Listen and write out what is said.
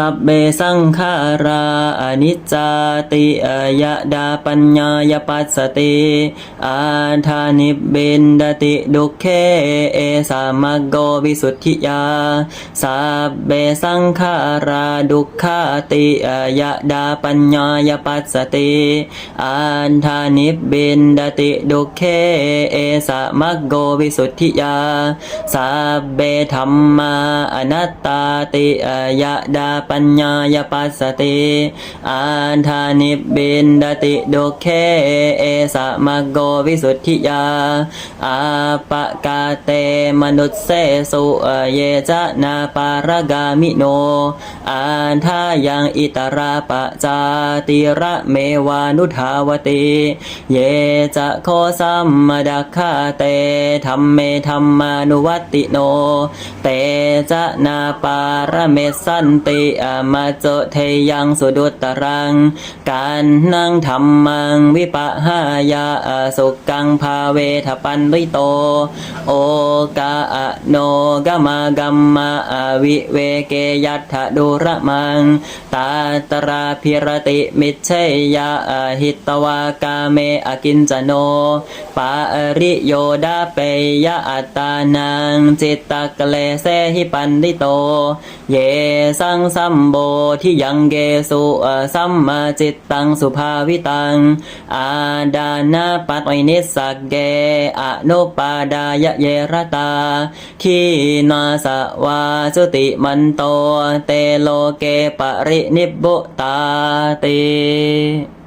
สัพเบสังขาราอนิจจาติอายะดาปัญญายปัสสติอาทานิเบนดติดุเคเอสามักโกวิสุทธิยาสัพเบสังขาราดุขาติอายะดาปัญญายปัสสติอาทานิเบนดติดุเคเอสามักโกวิสุทธิยาสัพเบธรรมาอนัตตาติอายะดาปปัญญายปัสสติอาทานิบเบนดติดุเคเอสะมะโกวิสุทธิยาอาปะกาเตมนุสเสสุเยจนาปารกามิโนอาทายังอิตราปะจาติระเมวานุทาวติ เยจะโคสัมมดักขาเตธรรมเมธรรมานุวัตติโน เตจะนาปารเมสันติอามาโจเทยังสุดุตตรัง การนั่งธรรมังวิปะหายาสุกังภาเวทปันวิโต โอกาอโนกามากัมมาวิเวเกยัตถดุระมัง ตาตราพิรติมิเชยาอาหิตวากาเมอกินจโน ปาริโยดาเปยะอัตตานังจิตตะกเลเสหิปันติโต เยสังสัมโบที่ยังเกสุสัมมาจิตตังสุภาวิตัง อาดานาปัตไวนิสักเกอนุปาดายะเยรตาขีนาสวาสุติมันโต เตโลเกปรินิบบุตาติ